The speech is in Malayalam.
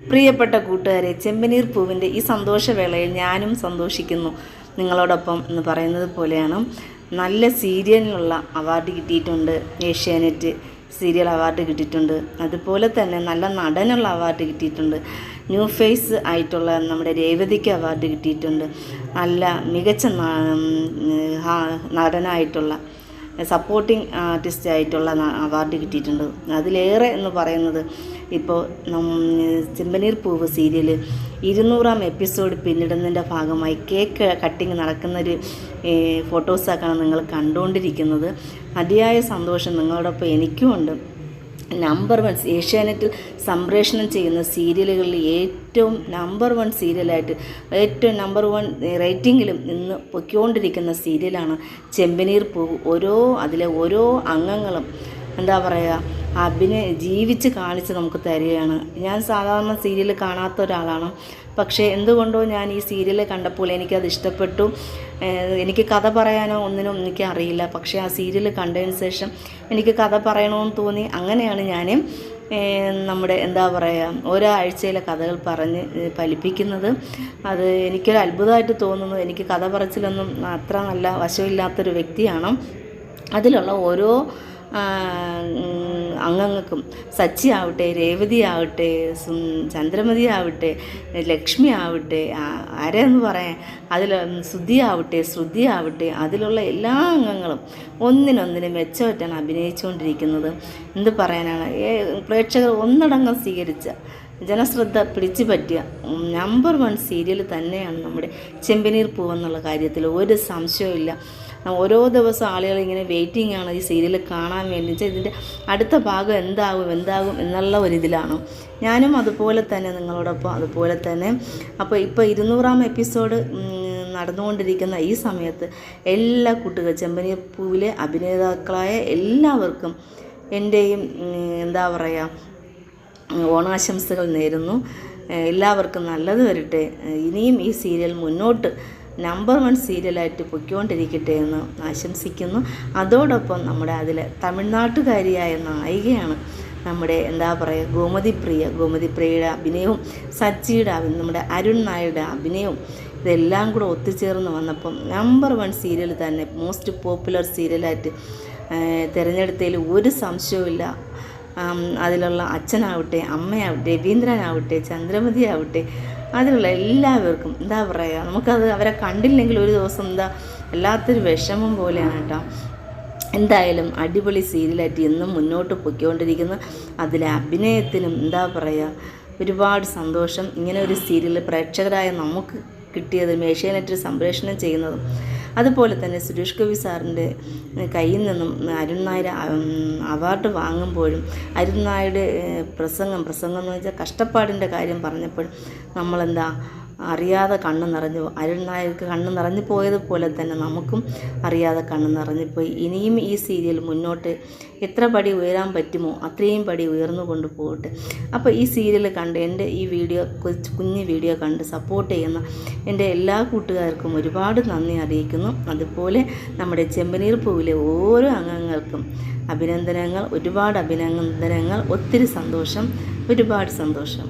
പ്രിയപ്പെട്ട കൂട്ടുകാരെ ചെമ്പനീർ പൂവിന്റെ ഈ സന്തോഷവേളയിൽ ഞാനും സന്തോഷിക്കുന്നു. നിങ്ങളോടൊപ്പം എന്ന് പറയുന്നത് പോലെയാണ്. നല്ല സീരിയലിനുള്ള അവാർഡ് കിട്ടിയിട്ടുണ്ട്. ഏഷ്യാനെറ്റ് സീരിയൽ അവാർഡ് കിട്ടിയിട്ടുണ്ട്. അതുപോലെ തന്നെ നല്ല നടനുള്ള അവാർഡ് കിട്ടിയിട്ടുണ്ട്. ന്യൂ ഫേസ് ആയിട്ടുള്ള നമ്മുടെ രേവതിക്ക് അവാർഡ് കിട്ടിയിട്ടുണ്ട്. നല്ല മികച്ച നടനായിട്ടുള്ള സപ്പോർട്ടിംഗ് ആർട്ടിസ്റ്റ് ആയിട്ടുള്ള അവാർഡ് കിട്ടിയിട്ടുണ്ട്. അതിലേറെ എന്ന് പറയുന്നത് ഇപ്പോൾ ചെമ്പനീർ പൂവ് സീരിയൽ ഇരുന്നൂറാം എപ്പിസോഡ് പിന്നിടുന്നതിന്റെ ഭാഗമായി കേക്ക് കട്ടിങ് നടക്കുന്നൊരു ഫോട്ടോസാക്കാണ് നിങ്ങൾ കണ്ടുകൊണ്ടിരിക്കുന്നത്. അതിയായ സന്തോഷം നിങ്ങളോടൊപ്പം എനിക്കുമുണ്ട് നമ്പർ വൺ ഏഷ്യാനെറ്റിൽ സംപ്രേഷണം ചെയ്യുന്ന സീരിയലുകളിൽ ഏറ്റവും നമ്പർ വൺ സീരിയലായിട്ട് ഏറ്റവും നമ്പർ വൺ റേറ്റിങ്ങിലും ഇന്ന് പൊയ്ക്കൊണ്ടിരിക്കുന്ന സീരിയലാണ് ചെമ്പനീർ പൂവ്. ഓരോ അതിലെ ഓരോ അംഗങ്ങളും എന്താ പറയുക അഭിനയ ജീവിച്ച് കാണിച്ച് നമുക്ക് തരികയാണ്. ഞാൻ സാധാരണ സീരിയൽ കാണാത്ത ഒരാളാണ്. പക്ഷേ എന്തുകൊണ്ടോ ഞാൻ ഈ സീരിയൽ കണ്ടപ്പോൾ എനിക്കത് ഇഷ്ടപ്പെട്ടു. എനിക്ക് കഥ പറയാനോ ഒന്നിനും എനിക്ക് അറിയില്ല. പക്ഷേ ആ സീരിയൽ കണ്ടതിന് ശേഷം എനിക്ക് കഥ പറയണമെന്ന് തോന്നി. അങ്ങനെയാണ് ഞാൻ നമ്മുടെ എന്താ പറയുക ഒരാഴ്ചയിലെ കഥകൾ പറഞ്ഞ് ഫലിപ്പിക്കുന്നത്. അത് എനിക്കൊരു അത്ഭുതമായിട്ട് തോന്നുന്നു. എനിക്ക് കഥ പറച്ചിലൊന്നും അത്ര നല്ല വശമില്ലാത്തൊരു വ്യക്തിയാണ്. അതിലുള്ള ഓരോ അംഗങ്ങൾക്കും സച്ചി ആവട്ടെ രേവതി ആവട്ടെ ചന്ദ്രമതി ആവട്ടെ ലക്ഷ്മി ആവട്ടെ ആരെന്ന് പറയാൻ? അതിൽ ശ്രുതി ആവട്ടെ ശ്രുതി ആവട്ടെ അതിലുള്ള എല്ലാ അംഗങ്ങളും ഒന്നിനൊന്നിന് മെച്ചമായിട്ടാണ് അഭിനയിച്ചുകൊണ്ടിരിക്കുന്നത്. എന്ത് പറയാനാണ്? പ്രേക്ഷകർ ഒന്നടങ്കം സ്വീകരിച്ച ജനശ്രദ്ധ പിടിച്ചു പറ്റിയ നമ്പർ വൺ സീരിയൽ തന്നെയാണ് നമ്മുടെ ചെമ്പനീർ പൂവെന്നുള്ള കാര്യത്തിൽ ഒരു സംശയവും ഓരോ ദിവസം ആളുകൾ ഇങ്ങനെ വെയിറ്റിംഗ് ആണ് ഈ സീരിയൽ കാണാൻ വേണ്ടി. ഇതിന്റെ അടുത്ത ഭാഗം എന്താകും എന്താകും എന്നുള്ള ഒരിതിലാണ് ഞാനും അതുപോലെ തന്നെ നിങ്ങളോടൊപ്പം അതുപോലെ തന്നെ. അപ്പോൾ ഇപ്പോൾ ഇരുന്നൂറാം എപ്പിസോഡ് നടന്നുകൊണ്ടിരിക്കുന്ന ഈ സമയത്ത് എല്ലാ കുട്ടികൾ ചെമ്പനിയപ്പൂവിലെ പൂവിലെ അഭിനേതാക്കളായ എല്ലാവർക്കും എന്റെയും എന്താ പറയുക ഓണാശംസകൾ നേരുന്നു. എല്ലാവർക്കും നല്ലത് വരട്ടെ. ഇനിയും ഈ സീരിയൽ മുന്നോട്ട് നമ്പർ വൺ സീരിയലായിട്ട് പൊയ്ക്കൊണ്ടിരിക്കട്ടെ എന്ന് ആശംസിക്കുന്നു. അതോടൊപ്പം നമ്മുടെ അതിൽ തമിഴ്നാട്ടുകാരിയായ നായികയാണ് നമ്മുടെ എന്താ പറയുക ഗോമതി പ്രിയ ഗോമതി പ്രിയയുടെ അഭിനയവും സച്ചിയുടെ നമ്മുടെ അരുൺ നായരുടെ അഭിനയവും ഇതെല്ലാം കൂടെ ഒത്തുചേർന്ന് വന്നപ്പം നമ്പർ വൺ സീരിയൽ തന്നെ മോസ്റ്റ് പോപ്പുലർ സീരിയലായിട്ട് തിരഞ്ഞെടുത്തതിൽ ഒരു സംശയവുമില്ല. അതിലുള്ള അച്ഛനാവട്ടെ അമ്മയാവട്ടെ രവീന്ദ്രനാവട്ടെ ചന്ദ്രമതി ആവട്ടെ അതിലുള്ള എല്ലാവർക്കും എന്താ പറയുക നമുക്കത് അവരെ കണ്ടില്ലെങ്കിൽ ഒരു ദിവസം എന്താ വല്ലാത്തൊരു വിഷമം പോലെയാണ് കേട്ടോ. എന്തായാലും അടിപൊളി സീരിയലായിട്ട് എന്നും മുന്നോട്ട് പൊയ്ക്കൊണ്ടിരിക്കുന്നു. അതിലെ അഭിനയത്തിനും എന്താ പറയുക ഒരുപാട് സന്തോഷം. ഇങ്ങനെ ഒരു സീരിയൽ പ്രേക്ഷകരായ നമുക്ക് കിട്ടിയതും ഏഷ്യാനെറ്റ് സംപ്രേഷണം ചെയ്യുന്നതും അതുപോലെ തന്നെ സുരേഷ് ഗോപി സാറിന്റെ കയ്യിൽ നിന്നും അരുൺ നായർ അവാർഡ് വാങ്ങുമ്പോഴും അരുൺ നായരുടെ പ്രസംഗം പ്രസംഗം എന്ന് വെച്ചാൽ കഷ്ടപ്പാടിന്റെ കാര്യം പറഞ്ഞപ്പോഴും നമ്മളെന്താ അറിയാതെ കണ്ണ് നിറഞ്ഞു അരുൺ നായർക്ക് കണ്ണ് നിറഞ്ഞു പോയതുപോലെ തന്നെ നമുക്കും അറിയാതെ കണ്ണ് നിറഞ്ഞുപോയി ഇനിയും ഈ സീരിയൽ മുന്നോട്ട് എത്ര പടി ഉയരാൻ പറ്റുമോ അത്രയും പടി ഉയർന്നു കൊണ്ട് പോകട്ടെ. അപ്പോൾ ഈ സീരിയൽ കണ്ട് എന്റെ ഈ വീഡിയോ കുഞ്ഞ് വീഡിയോ കണ്ട് സപ്പോർട്ട് ചെയ്യുന്ന എന്റെ എല്ലാ കൂട്ടുകാർക്കും ഒരുപാട് നന്ദി അറിയിക്കുന്നു. അതുപോലെ നമ്മുടെ ചെമ്പനീർ പൂവിലെ ഓരോ അംഗങ്ങൾക്കും അഭിനന്ദനങ്ങൾ ഒരുപാട് അഭിനന്ദനങ്ങൾ ഒത്തിരി സന്തോഷം ഒരുപാട് സന്തോഷം.